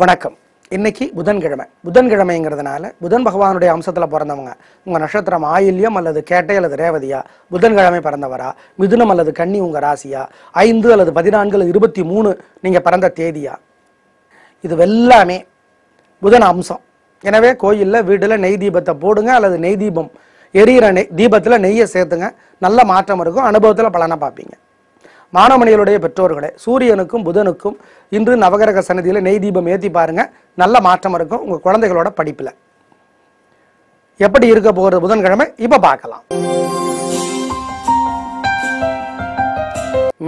வணக்கம். இன்னைக்கு புதன்கிழமை. புதன்கிழமைங்கிறதுனால புதன் பகவானுடைய அம்சத்தில் பிறந்தவங்க. உங்கள் நட்சத்திரம் ஆயில்யம் அல்லது கேட்டை அல்லது ரேவதியா? புதன்கிழமை பிறந்தவரா? மிதுனம் அல்லது கன்னி உங்கள் ராசியா? ஐந்து அல்லது பதினான்கு அல்லது இருபத்தி மூணு நீங்கள் பிறந்த தேதியா? இது எல்லாமே புதன் அம்சம். எனவே கோயிலில் வீட்டில் நெய் தீபத்தை போடுங்க அல்லது நெய் தீபம் எரியிற நெய் தீபத்தில் நெய்யை சேர்த்துங்க. நல்ல மாற்றம் இருக்கும். அனுபவத்தில் பலனை பார்ப்பீங்க. மாணவமணிகளுடைய பெற்றோர்களே சூரியனுக்கும் புதனுக்கும் இன்று நவகிரக சன்னதியில நெய் தீபம் ஏற்றி பாருங்க. நல்ல மாற்றம் இருக்கும் உங்கள் குழந்தைகளோட படிப்பில். எப்படி இருக்க போகிறது புதன்கிழமை? இப்போ பார்க்கலாம்.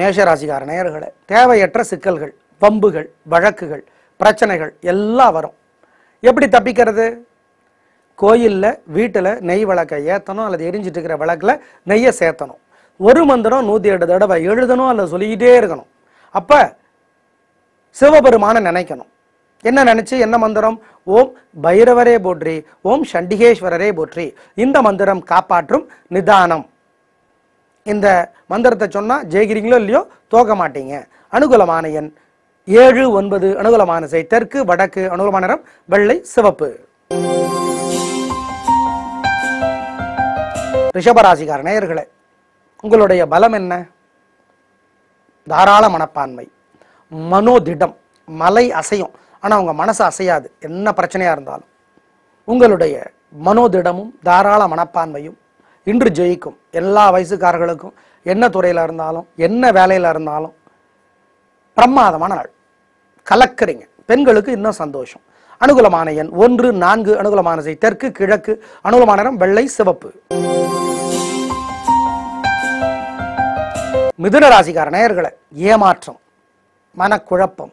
மேஷராசிகார நேயர்களே தேவையற்ற சிக்கல்கள் வம்புகள் வழக்குகள் பிரச்சனைகள் எல்லாம் வரும். எப்படி தப்பிக்கிறது? கோயில்ல வீட்டில் நெய் விளக்கை ஏற்றணும் அல்லது எரிஞ்சிட்டு இருக்கிற விளக்கில் நெய்யை சேர்த்தணும். ஒரு மந்திரம் நூத்தி எட்டு தடவை எழுதணும் அல்ல சொல்லிக்கிட்டே இருக்கணும். அப்ப சிவபெருமான நினைக்கணும். என்ன நினைச்சு? என்ன மந்திரம்? ஓம் பைரவரே போற்றி ஓம் சண்டிகேஸ்வரரே போற்றி. இந்த மந்திரம் காப்பாற்றும் நிதானம். இந்த மந்திரத்தை சொன்னா ஜெயிக்கிறீங்களோ இல்லையோ தோக்க மாட்டீங்க. அனுகூலமான எண் ஏழு ஒன்பது அனுகூலமான செய். தெற்கு வடக்கு அனுகூலமான நிறம் வெள்ளை சிவப்பு. ரிஷபராசிக்கார நேயர்களே உங்களுடைய பலம் என்ன? தாராள மனப்பான்மை. மனோதிடம் மலை அசையும். ஆனால் உங்கள் மனசு அசையாது. என்ன பிரச்சனையா இருந்தாலும். உங்களுடைய மனோதிடமும் தாராள மனப்பான்மையும் இன்று ஜெயிக்கும். எல்லா வயசுக்காரர்களுக்கும் என்ன துறையில இருந்தாலும் என்ன வேலையில இருந்தாலும் பிரமாதமான நாள். கலக்கிறீங்க. பெண்களுக்கு இன்னும் சந்தோஷம். அனுகூலமான எண் ஒன்று நான்கு அனுகூலமான செய் தெற்கு கிழக்கு அனுகூலமான வெள்ளை சிவப்பு. மிதுன ராசிக்கார நேயர்களை ஏமாற்றம் மனக்குழப்பம்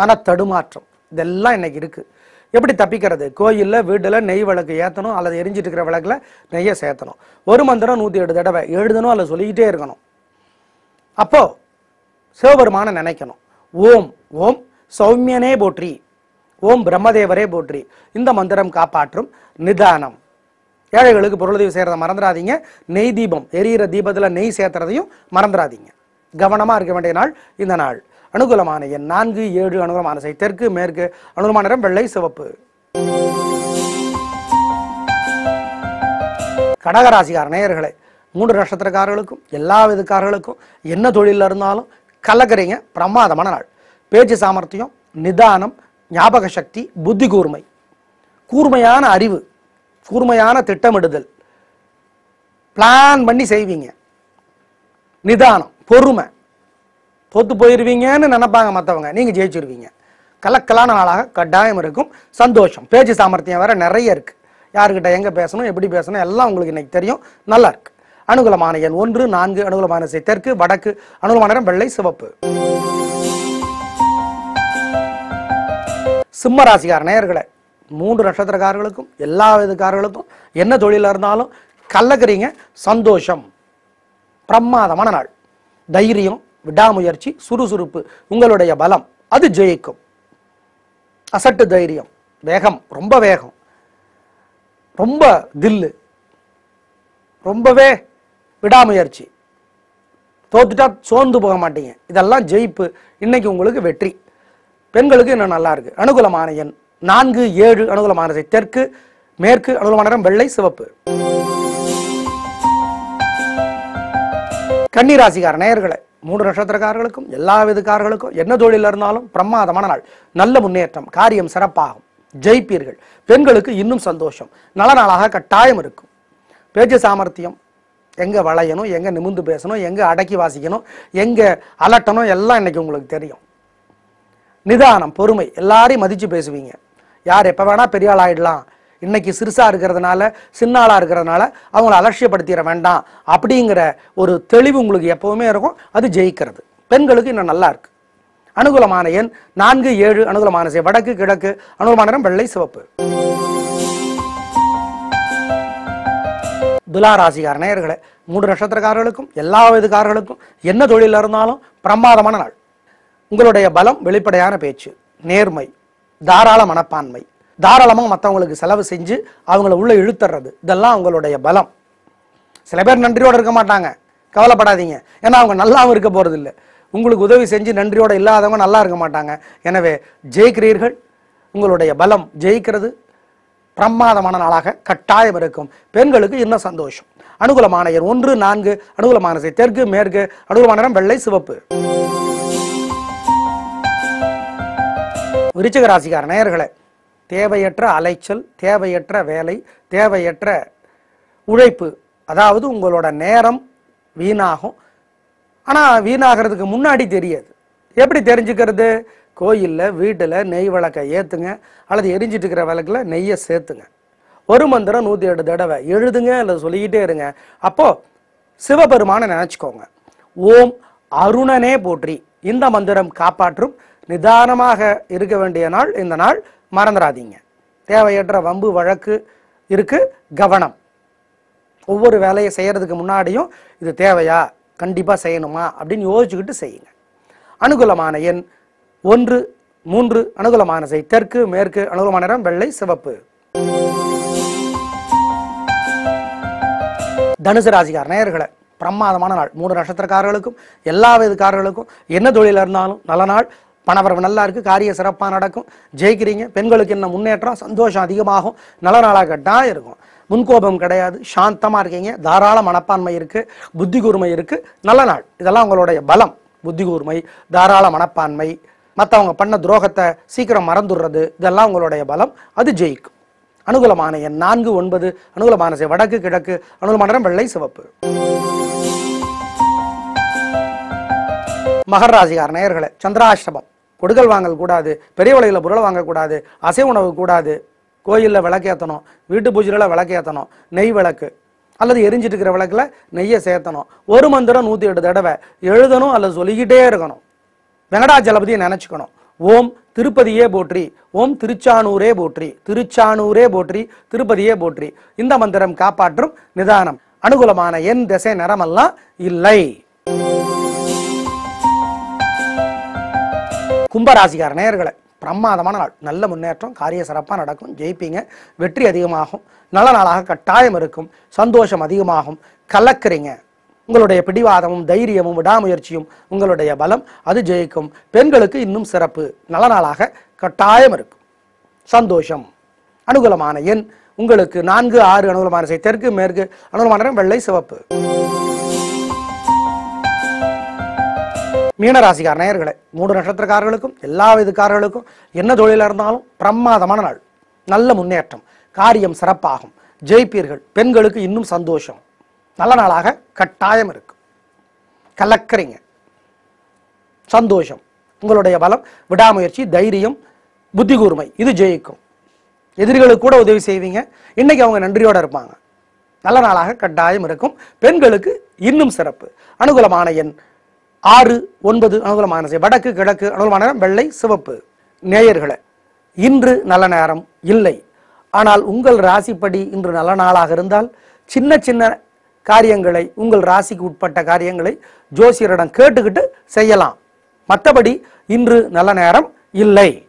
மனத்தடுமாற்றம் இதெல்லாம் இன்னைக்கு இருக்கு. எப்படி தப்பிக்கிறது? கோயிலில் வீட்டில் நெய் விளக்கு ஏற்றணும் அல்லது எரிஞ்சிட்டு இருக்கிற விளக்கில் நெய்யை சேர்த்தணும். ஒரு மந்திரம் நூற்றி எட்டு தடவை எழுதணும் அல்லது சொல்லிக்கிட்டே இருக்கணும். அப்போது சிவபெருமானை நினைக்கணும். ஓம் ஓம் சௌமியனே போற்றி. ஓம் பிரம்மதேவரே போற்றி. இந்த மந்திரம் காப்பாற்றும் நிதானம். ஏழைகளுக்கு பொருளுதவி செய்யறதை மறந்துடாதீங்க. நெய் தீபம் எரியிற தீபத்தில் நெய் சேர்த்துறதையும் மறந்துடாதீங்க. கவனமாக இருக்க வேண்டிய நாள் இந்த நாள். அனுகூலமான எண் நான்கு ஏழு அனுகூலமான செய் தெற்கு மேற்கு அனுகூலமான நிறம் வெள்ளை சிவப்பு. கடகராசிகார நேயர்களே மூன்று நட்சத்திரக்காரர்களுக்கும் எல்லா விதக்காரர்களுக்கும் என்ன தொழில இருந்தாலும் கலக்கிறீங்க. பிரமாதமான நாள். பேச்சு சாமர்த்தியம் நிதானம் ஞாபக சக்தி புத்தி கூர்மை. கூர்மையான அறிவு கூர்மையான திட்டமிடுதல். பிளான் பண்ணி செய்வீங்க. நிதானம் பொறுமை. தோத்து போயிருவீங்கன்னு நினைப்பாங்க மற்றவங்க நீங்க ஜெயிச்சிருவீங்க. கலக்கலான நாளாக கட்டாயம் இருக்கும். சந்தோஷம். பேச்சு சாமர்த்தியம் வேற நிறைய இருக்கு. யாருக்கிட்ட எங்க பேசணும் எப்படி பேசணும் எல்லாம் உங்களுக்கு இன்னைக்கு தெரியும். நல்லா இருக்கு. அனுகூலமான எண் ஒன்று நான்கு அனுகூலமான செய் தெற்கு வடக்கு அனுகூலமான வெள்ளை சிவப்பு. சிம்ம ராசிகார் நேயர்களை மூன்று நட்சத்திரக்காரர்களுக்கும் எல்லா விதக்காரர்களுக்கும் என்ன தொழிலாக இருந்தாலும் கள்ளக்கறிங்க சந்தோஷம். பிரமாதமான நாள். தைரியம் விடாமுயற்சி சுறுசுறுப்பு உங்களுடைய பலம் அது ஜெயிக்கும். அசட்டு தைரியம் வேகம் ரொம்ப வேகம். ரொம்ப தில்லு. ரொம்பவே விடாமுயற்சி. தோத்துட்டா சோர்ந்து போக மாட்டீங்க. இதெல்லாம் ஜெயிப்பு. இன்னைக்கு உங்களுக்கு வெற்றி. பெண்களுக்கு இன்னும் நல்லா இருக்கு. அனுகூலமான எண். நான்கு ஏழு அனுகூலமானதை தெற்கு மேற்கு அனுகூலமான நிறம் வெள்ளை சிவப்பு. கன்னிராசிக்கார நேயர்களை மூன்று நட்சத்திரக்காரர்களுக்கும் எல்லா விதக்காரர்களுக்கும் என்ன தொழில் இருந்தாலும் பிரமாதமான நாள். நல்ல முன்னேற்றம் காரியம் சிறப்பாகும். ஜெயிப்பீர்கள். பெண்களுக்கு இன்னும் சந்தோஷம். நல்ல நாளாக கட்டாயம் இருக்கும். பேச்சு சாமர்த்தியம் எங்க வளையணும் எங்க நிமிந்து பேசணும் எங்க அடக்கி வாசிக்கணும் எங்க அலட்டணும் எல்லாம் இன்னைக்கு உங்களுக்கு தெரியும். நிதானம் பொறுமை எல்லாரையும் மதிச்சு பேசுவீங்க. யார் எப்ப வேணா பெரிய ஆள் ஆயிடலாம். இன்னைக்கு சிறுசா இருக்கிறதுனால சின்ன இருக்கிறதுனால அவங்கள அலட்சியப்படுத்திட வேண்டாம். அப்படிங்கிற ஒரு தெளிவு உங்களுக்கு எப்போவுமே இருக்கும். அது ஜெயிக்கிறது. பெண்களுக்கு இன்னும் நல்லா இருக்கு. அனுகூலமான எண் நான்கு ஏழு அனுகூலமான செய் வடக்கு கிழக்கு அனுகூலமான நிறம் வெள்ளை சிவப்பு. துலா ராசிக்கார நேயர்களே மூன்று நட்சத்திரக்காரர்களுக்கும் எல்லா விதக்காரர்களுக்கும் என்ன தொழில இருந்தாலும் பிரமாதமான நாள். உங்களுடைய பலம் வெளிப்படையான பேச்சு நேர்மை தாராள மனப்பான்மை. தாராளமாக மற்றவங்களுக்கு செலவு செஞ்சு அவங்கள உள்ள இழுத்துறது இதெல்லாம் உங்களுடைய பலம். சில பேர் நன்றியோடு இருக்க மாட்டாங்க. கவலைப்படாதீங்க. ஏன்னா அவங்க நல்லாவும் இருக்க போறது இல்லை உங்களுக்கு உதவி செஞ்சு நன்றியோடு இல்லாதவங்க நல்லா இருக்க மாட்டாங்க. எனவே ஜெயிக்கிறீர்கள். உங்களுடைய பலம் ஜெயிக்கிறது. பிரமாதமான நாளாக கட்டாயம் இருக்கும். பெண்களுக்கு இன்னும் சந்தோஷம். அனுகூலமான எண் ஒன்று நான்கு அனுகூலமான தெற்கு மேற்கு அனுகூலமான வெள்ளை சிவப்பு. விருச்சிக ராசிக்கார தேவையற்ற அலைச்சல் தேவையற்ற வேலை தேவையற்ற உழைப்பு அதாவது உங்களோட நேரம் வீணாகும். ஆனால் வீணாகிறதுக்கு முன்னாடி தெரியாது. எப்படி தெரிஞ்சுக்கிறது? கோயிலில் வீட்டில் நெய் விளக்கை ஏற்றுங்க அல்லது எரிஞ்சிட்டு இருக்கிற விளக்கில் நெய்யை சேர்த்துங்க. ஒரு மந்திரம் நூற்றி எட்டு தடவை எழுதுங்க அல்லது சொல்லிக்கிட்டே இருங்க. அப்போ சிவபெருமானை நினச்சிக்கோங்க. ஓம் அருணனே போற்றி. இந்த மந்திரம் காப்பாற்றும் நிதானமாக இருக்க வேண்டிய நாள் இந்த நாள். மறந்துடாதீங்க. தேவையற்ற வம்பு வழக்கு இருக்கு. கவனம். ஒவ்வொரு வேலையை செய்கிறதுக்கு முன்னாடியும் இது தேவையா? கண்டிப்பாக செய்யணுமா? அப்படின்னு யோசிச்சுக்கிட்டு செய்யுங்க. அனுகூலமான எண் ஒன்று மூன்று அனுகூலமான செய். தெற்கு மேற்கு அனுகூலமான நிறம் வெள்ளை சிவப்பு. தனுசு ராசிக்கார நேயர்களை பிரமாதமான நாள். மூணு நட்சத்திரக்காரர்களுக்கும் எல்லா விதக்காரர்களுக்கும் என்ன தொழிலாக இருந்தாலும் நல்ல நாள். பணவரவு நல்லா இருக்குது காரிய சிறப்பாக நடக்கும். ஜெயிக்கிறீங்க பெண்களுக்கு என்ன முன்னேற்றம்? சந்தோஷம் அதிகமாகும். நல்ல நாளாக தான் இருக்கும். முன்கோபம் கிடையாது. சாந்தமாக இருக்கீங்க. தாராள மனப்பான்மை இருக்குது புத்தி கூர்மை இருக்குது நல்ல நாள். இதெல்லாம் உங்களுடைய பலம். புத்தி கூர்மை தாராள மனப்பான்மை. மற்றவங்க பண்ண துரோகத்தை சீக்கிரம் மறந்துடுறது இதெல்லாம் உங்களுடைய பலம். அது ஜெயிக்கும். அனுகூலமான எண் நான்கு ஒன்பது. அனுகூலமான செய் வடக்கு கிழக்கு. அனுகூலமான வெள்ளை சிவப்பு. மகர ராசிகார நேயர்களே சந்திராஷ்டமம். கொடுக்கல் வாங்கல் கூடாது பெரிய விலையில் பொருளை வாங்கக்கூடாது அசை உணவு கூடாது. கோயிலில் விளக்கேற்றணும் வீட்டு பூஜையில் விளக்கேற்றணும் நெய் விளக்கு. அல்லது எரிஞ்சிட்டு இருக்கிற விளக்கில் நெய்யை சேர்த்தணும். ஒரு மந்திரம் நூற்றி எட்டு தடவை. எழுதணும் அல்லது சொல்லிக்கிட்டே இருக்கணும். வெங்கடாச்சலபதியை நினச்சிக்கணும். ஓம் திருப்பதியே போற்றி ஓம் திருச்சானூரே போற்றி திருச்சானூரே போற்றி திருப்பதியே போற்றி. இந்த மந்திரம் காப்பாற்றும் நிதானம். அனுகூலமான என் திசை நிறமெல்லாம் இல்லை. கும்பராசிகார நேயர்களே பிரமாதமான நாள். நல்ல முன்னேற்றம் காரிய சிறப்பாக நடக்கும் ஜெயிப்பீங்க வெற்றி அதிகமாகும் நல்ல நாளாக கட்டாயம் இருக்கும் சந்தோஷம் அதிகமாகும் கலக்கிறீங்க. உங்களுடைய பிடிவாதமும் தைரியமும் விடாமுயற்சியும் உங்களுடைய பலம் அது ஜெயிக்கும். பெண்களுக்கு இன்னும் சிறப்பு நல்ல நாளாக கட்டாயம் இருக்கும். சந்தோஷம். அனுகூலமான எண் உங்களுக்கு நான்கு ஆறு அனுகூலமான தெற்கு மேற்கு அனுகூலமான வெள்ளை சிவப்பு. மீனராசிக்கார நேயர்களே மூன்று நட்சத்திரக்காரர்களுக்கும் எல்லா விதக்காரர்களுக்கும் என்ன தொழிலாக இருந்தாலும் பிரமாதமான நாள். நல்ல முன்னேற்றம் காரியம் சிறப்பாகும். ஜெயிப்பீர்கள். பெண்களுக்கு இன்னும் சந்தோஷம். நல்ல நாளாக கட்டாயம் இருக்கு. கலக்கறீங்க. சந்தோஷம். உங்களுடைய பலம் விடாமுயற்சி தைரியம் புத்தி கூர்மை இது ஜெயிக்கும். எதிரிகளுக்கு கூட உதவி செய்வீங்க. இன்னைக்கு அவங்க நன்றியோட இருப்பாங்க. நல்ல நாளாக கட்டாயம் இருக்கும். பெண்களுக்கு இன்னும் சிறப்பு. அனுகூலமான எண் ஆறு ஒன்பது அனுகூலமான செய். வடக்கு கிழக்கு அனுகூலமான நேரம் வெள்ளை சிவப்பு. நேயர்களை இன்று நல்ல நேரம் இல்லை. ஆனால் உங்கள் ராசிப்படி இன்று நல்ல நாளாக இருந்தால் சின்ன சின்ன காரியங்களை உங்கள் ராசிக்கு உட்பட்ட காரியங்களை ஜோசியரிடம் கேட்டுக்கிட்டு செய்யலாம். மற்றபடி இன்று நல்ல நேரம் இல்லை.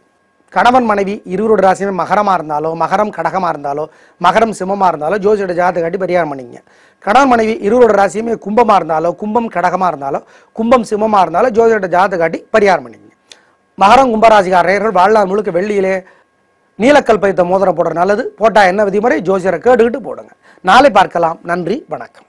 கணவன் மனைவி இருவரோட ராசியுமே மகரமாக இருந்தாலோ மகரம் கடகமாக இருந்தாலோ மகரம் சிம்மமாக இருந்தாலோ ஜோசியோட ஜாதக காட்டி பரிகாரம் பண்ணிங்க. கணவன் மனைவி இருவரோட ராசியுமே கும்பமாக இருந்தாலோ கும்பம் கடகமாக இருந்தாலோ கும்பம் சிம்மமாக இருந்தாலோ ஜோசியோட ஜாதக காட்டி பரிகாரம் பண்ணிங்க. மகரம் கும்பராசிக்காரர்கள் வாழ்நாள் முழுக்க வெள்ளியிலே நீலக்கல் பயத்தை மோதிரம் போடுற நல்லது. போட்டால் என்ன விதிமுறை? ஜோசியரை கேட்டுக்கிட்டு போடுங்க. நாளை பார்க்கலாம். நன்றி. வணக்கம்.